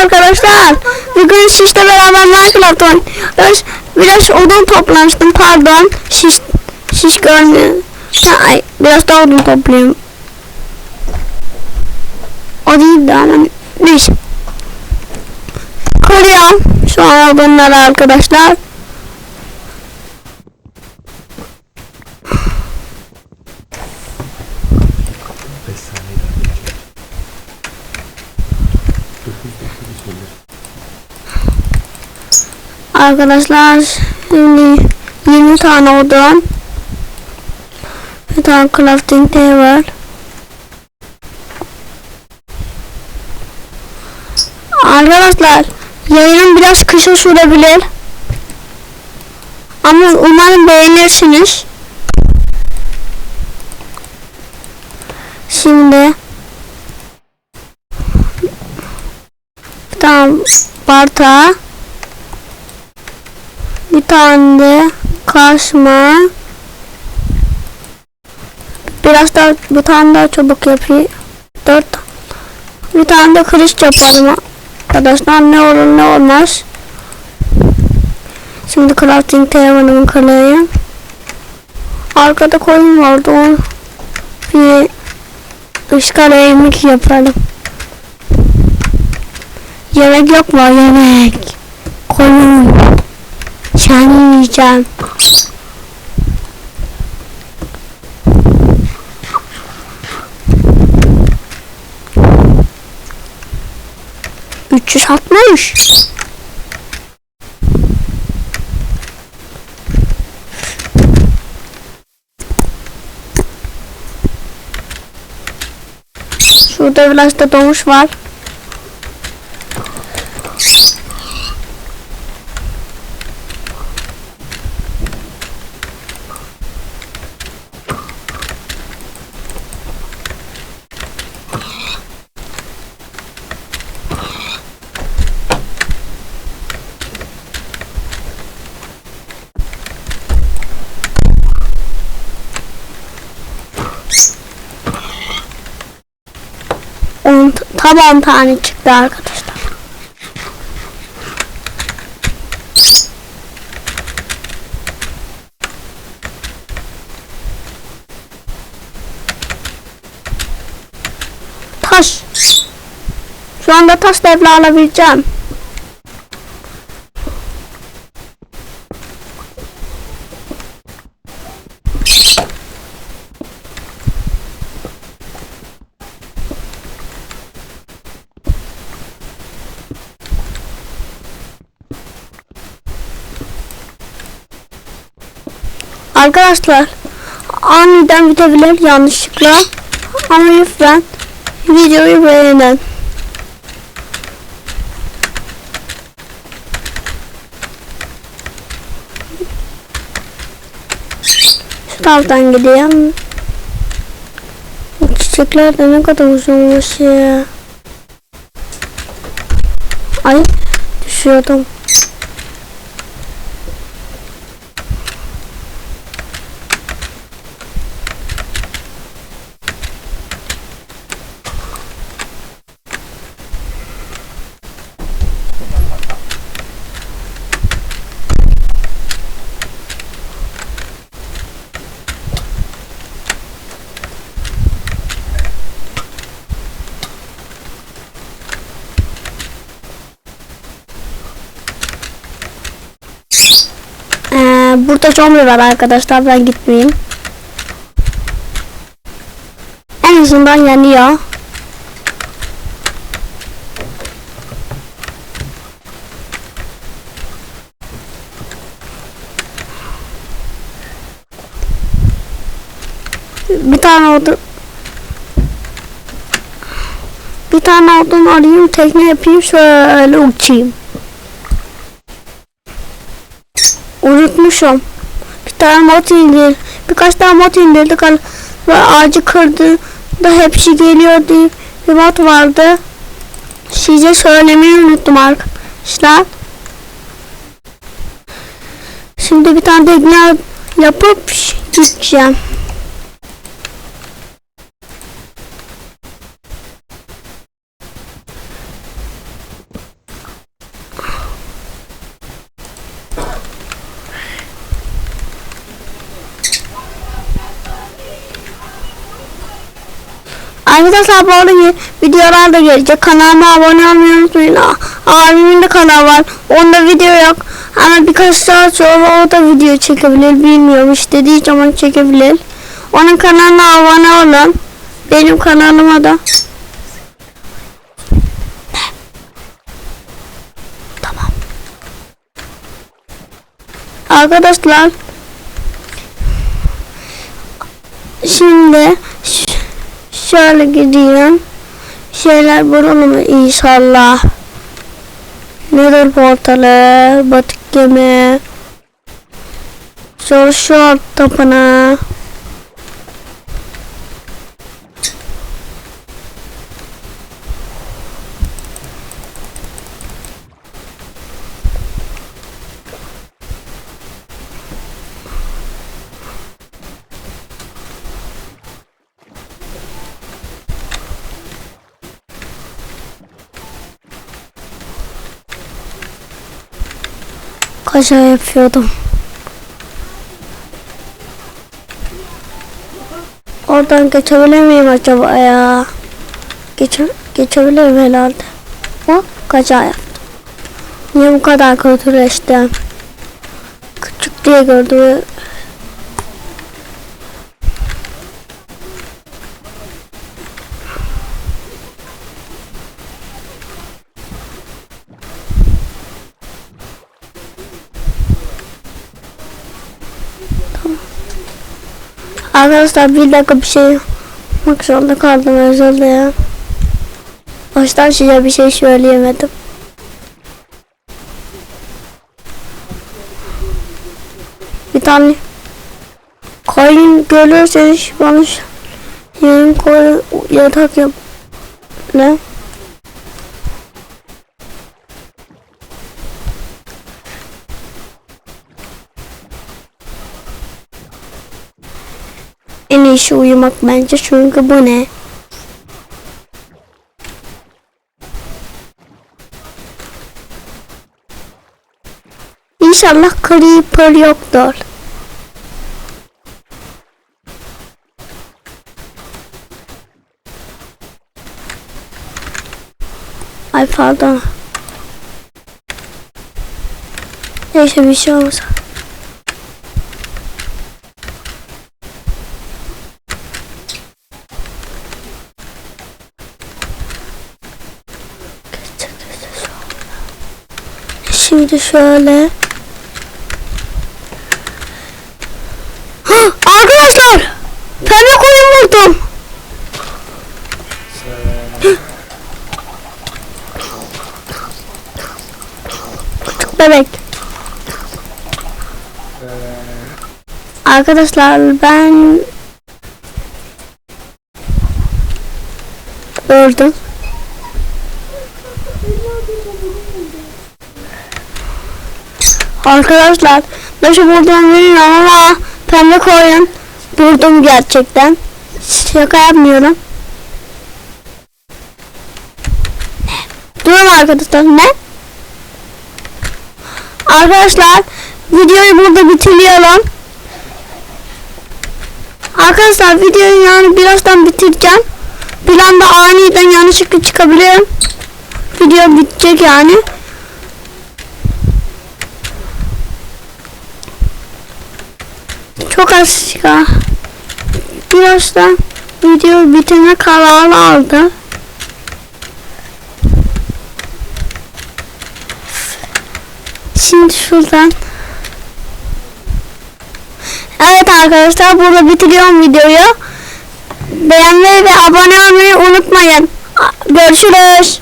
arkadaşlar. Bugün şişle beraber Minecraft oynuyoruz. Biraz odun toplamıştım pardon. Şiş, şiş görmüyor. Ay, biraz daha odun toplayayım. O değil de ama neyse. Kırıyorum şu an odunları arkadaşlar. Arkadaşlar şimdi 20 tane odun. Bir tane crafting table. Arkadaşlar yayının biraz kısa sürebilir. Ama umarım beğenirsiniz. Şimdi tane bardağı tane de kasma. Biraz daha bir tane daha çabuk yapayım. Dört. Bir tane de kılıç yaparım arkadaşlar. Ne olur ne olmaz. Şimdi crafting table'ımı kırayım. Arkada koyun vardı. Onu bir ışkara yemek yapalım. Yemek yok mu? Yemek. Sen yiyeceğim. Üç yüz altmış. Şurada biraz da domuz var. On, tam 10 tane çıktı arkadaşlar. Taş. Şu anda taş devre alabileceğim. Arkadaşlar aniden bitebilir yanlışlıkla ama lütfen videoyu beğenin. Şu taraftan gideyim. Bu çiçekler de ne kadar uzunmuş ya. Ay düşüyordum. Burada zombi var arkadaşlar ben gitmeyeyim. En azından yanıyor. Bir tane odun bir tane odun arayayım tekne yapayım şöyle uçayım. Unutmuşum. Bir tane mod indir. Birkaç tane mod indirdik ve ağacı kırdı da hepsi geliyor diye bir mod vardı. Size söylemeyi unuttum arkadaşlar. Şimdi bir tane tekne yapıp gideceğim. Arkadaşlar bu arada videolar da gelecek. Kanalıma abone olmayı unutmayın. Abimin de kanalı var. Onda video yok. Ama birkaç saat sonra o da video çekebilir. Bilmiyorum. İstediği zaman çekebilir. Onun kanalına abone olun. Benim kanalıma da. Tamam. Arkadaşlar şimdi şöyle gideyim. Şeyler bulalım inşallah. Nedir portalı, batık gemi, Soru şu tapınağı. Kaşa yapıyordum. Oradan geçebilir miyim acaba ya? Geçe, geçebilirim herhalde. Hop kaza yaptım. Niye bu kadar kötüleştim? Küçük diye gördüm. Arkadaşlar bir dakika bir şey yapmak zorunda kaldım özür dilerim. Baştan size bir şey söyleyemedim. Bir tane koyun görürseniz bana yarın koyun yatak yap. Ne? İyisi uyumak bence çünkü bu ne? İnşallah creeper yoktur. Ay pardon. Neyse bir şey olmaz. Şimdi şöyle. Ha, arkadaşlar! Pembe koyun buldum. Küçük bebek. Arkadaşlar ben gördüm. Arkadaşlar nasıl bulduğumu bilmiyorum ama pembe koyun buldum gerçekten. Şaka yapmıyorum. Durun arkadaşlar ne? Arkadaşlar videoyu burada bitiriyorum. Arkadaşlar videoyu yani birazdan bitireceğim. Bir anda aniden yanlışlıkla çıkabilirim. Video bitecek yani. Çok az ya. Birazdan video bitene kararı aldı. Şimdi şuradan. Evet arkadaşlar burada bitiriyorum videoyu. Beğenmeyi ve abone olmayı unutmayın. Görüşürüz.